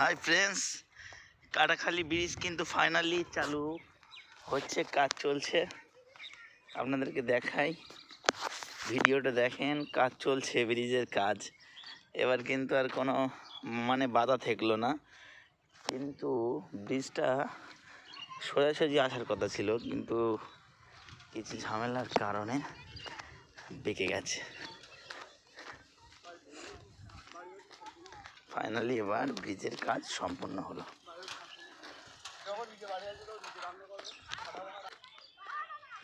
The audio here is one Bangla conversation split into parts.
হাই ফ্রেন্ডস কাটাখালি ব্রিজ কিন্তু ফাইনালি চালু হচ্ছে, কাজ চলছে। আপনাদেরকে দেখাই। ভিডিওটা দেখেন, কাজ চলছে, ব্রিজের কাজ। এবার কিন্তু আর কোনো মানে বাধা থাকল না। কিন্তু ব্রিজটা সোজাসুজি আসার কথা ছিল, কিন্তু কিছু ঝামেলার কারণে বেঁকে গেছে। ফাইনালি এবার ব্রিজের কাজ সম্পূর্ণ হলো।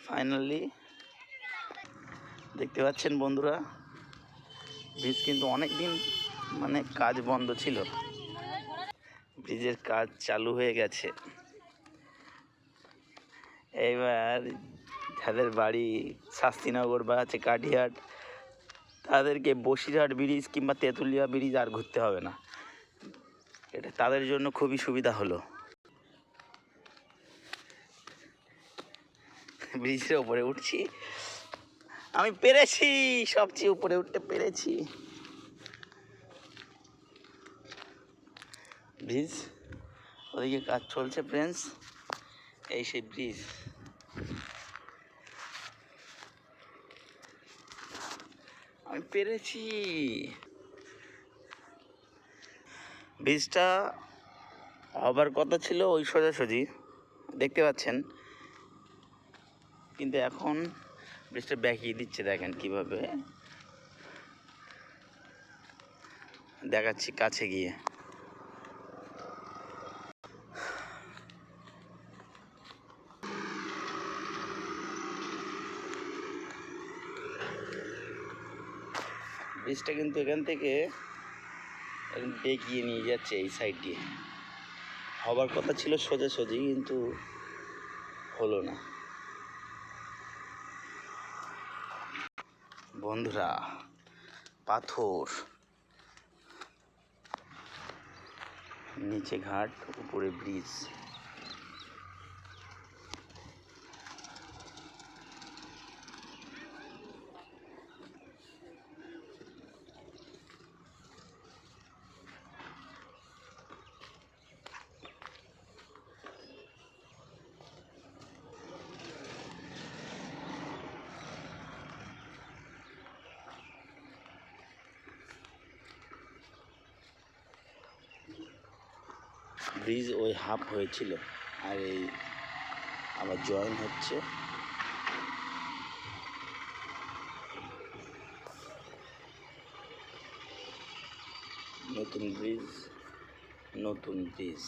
ফাইনালি দেখতে পাচ্ছেন বন্ধুরা ব্রিজ কিন্তু অনেক দিন মানে কাজ বন্ধ ছিল। ব্রিজের কাজ চালু হয়ে গেছে। এবার যাদের বাড়ি শাস্তিনগর বা আছে কাঠিহাট তাদেরকে বসিরহাট ব্রিজ কিংবা তেঁতুলিয়া ব্রিজ আর ঘুরতে হবে না। এটা তাদের জন্য খুবই সুবিধা হলো। ব্রিজের উপরে উঠছি। আমি পেরেছি, সবচেয়ে উপরে উঠতে পেরেছি। ব্রিজ, ওদিকে কাজ চলছে ফ্রেন্ডস এই সেই ব্রিজ। আমি পেরেছি। ব্রিজটা হবার কথা ছিল ওই সোজাসুজি, দেখতে পাচ্ছেন। কিন্তু এখন ব্রিজটা ব্যাকিয়ে দিচ্ছে, দেখেন কীভাবে। দেখাচ্ছি কাছে গিয়ে। ব্রিজটা কিন্তু এখান থেকে বেঁকিয়ে নিয়ে যাচ্ছে এই সাইড দিয়ে। হবার কথা ছিল সোজাসুজি কিন্তু হলো না। বন্ধুরা, পাথর। নিচে ঘাট, উপরে ব্রিজ। ব্রিজ ওই হাফ হয়েছিল। আর এই আবার জয়েন হচ্ছে। নতুন ব্রিজ নতুন ব্রিজ